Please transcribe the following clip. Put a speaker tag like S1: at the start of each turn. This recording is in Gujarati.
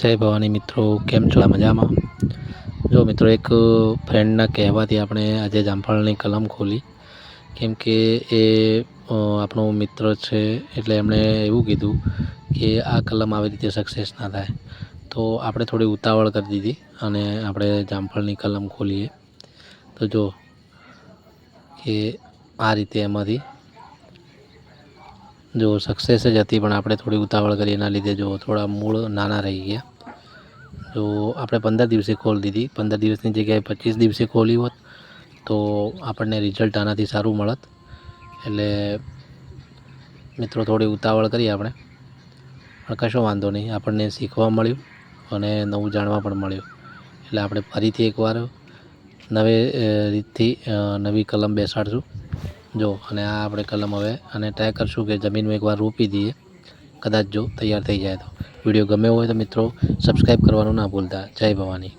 S1: જય ભવાની મિત્રો, કેમ છો? મજામાં? જો મિત્રો, એક ફ્રેન્ડના કહેવાથી આપણે આજે જામફળની કલમ ખોલી. કેમ કે એ આપણો મિત્ર છે, એટલે એમણે એવું કીધું કે આ કલમ આવી રીતે સક્સેસ ના થાય. તો આપણે થોડી ઉતાવળ કરી દીધી અને આપણે જામફળની કલમ ખોલીએ. તો જો કે આ રીતે એમાંથી જો સક્સેસ જ હતી, પણ આપણે થોડી ઉતાવળ કરી એના લીધે જો થોડા મૂળ નાના રહી ગયા. જો આપણે પંદર દિવસે ખોલી દીધી. પંદર દિવસની જગ્યાએ પચીસ દિવસે ખોલી હોત, તો આપણને રિઝલ્ટ આનાથી સારું મળત. એટલે મિત્રો, થોડી ઉતાવળ કરી આપણે. પણ કશો વાંધો નહીં. આપણને શીખવા મળ્યું અને નવું જાણવા પણ મળ્યું. એટલે આપણે ફરીથી એકવાર નવી રીતથી નવી કલમ બેસાડશું. જો, અને આ આપણે કલમ હવે, અને ટ્રાય કરશું કે જમીનમાં એકવાર રોપી દઈએ. કદાચ જો તૈયાર થઈ જાય તો. વીડિયો ગમ્યો હોય તો મિત્રો સબસ્ક્રાઈબ કરવાનું ના ભૂલતા. જય ભવાની.